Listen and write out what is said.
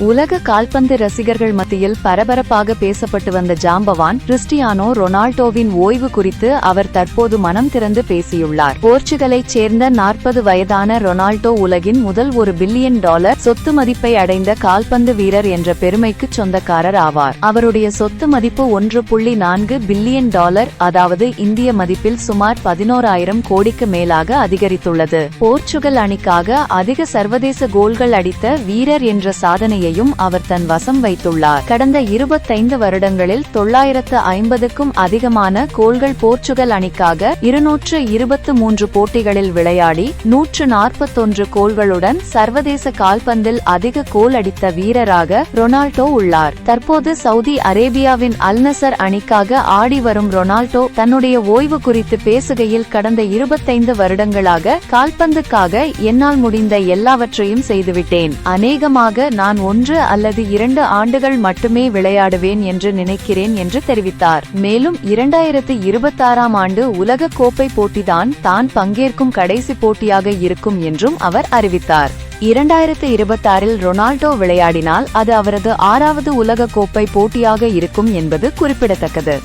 உலக கால்பந்து ரசிகர்கள் மத்தியில் பரபரப்பாக பேசப்பட்டு வந்த ஜாம்பவான் கிறிஸ்டியானோ ரொனால்டோவின் ஓய்வு குறித்து அவர் தற்போது மனம் திறந்து பேசியுள்ளார். போர்ச்சுகலைச் சேர்ந்த நாற்பது வயதான ரொனால்டோ உலகின் முதல் ஒரு பில்லியன் டாலர் சொத்து மதிப்பை அடைந்த கால்பந்து வீரர் என்ற பெருமைக்கு சொந்தக்காரர் ஆவார். அவருடைய சொத்து மதிப்பு ஒன்று புள்ளி நான்கு பில்லியன் டாலர் அதாவது இந்திய மதிப்பில் சுமார் பதினோராயிரம் கோடிக்கு மேலாக அதிகரித்துள்ளது. போர்ச்சுகல் அணிக்காக அதிக சர்வதேச கோல்கள் அடித்த வீரர் என்ற சாதனையையும் அவர் தன் வசம் வைத்துள்ளார். கடந்த இருபத்தைந்து வருடங்களில் தொள்ளாயிரத்து ஐம்பதுக்கும் அதிகமான கோல்கள் போர்ச்சுகல் அணிக்காக இருநூற்று இருபத்து மூன்று போட்டிகளில் விளையாடி நூற்று நாற்பத்தொன்று கோல்களுடன் சர்வதேச கால்பந்தில் அதிக கோல் அடித்த வீரராக ரொனால்டோ உள்ளார். தற்போது சவுதி அரேபியாவின் அல்நசர் அணிக்காக ஆடி வரும் ரொனால்டோ தன்னுடைய ஓய்வு குறித்து பேசுகையில் கடந்த இருபத்தைந்து வருடங்களாக கால்பந்துக்காக என்னால் முடிந்த எல்லாவற்றையும் செய்துவிட்டேன். அநேகமாக நான் ஒன்று அல்லது இரண்டு ஆண்டுகள் மட்டுமே விளையாடுவேன் என்று நினைக்கிறேன் என்று தெரிவித்தார். மேலும் இரண்டாயிரத்து இருபத்தாறாம் ஆண்டு உலக கோப்பை போட்டிதான் தான் பங்கேற்கும் கடைசி போட்டியாக இருக்கும் என்றும் அவர் அறிவித்தார். இரண்டாயிரத்து இருபத்தாறில் ரொனால்டோ விளையாடினால் அது அவரது ஆறாவது உலக கோப்பை போட்டியாக இருக்கும் என்பது குறிப்பிடத்தக்கது.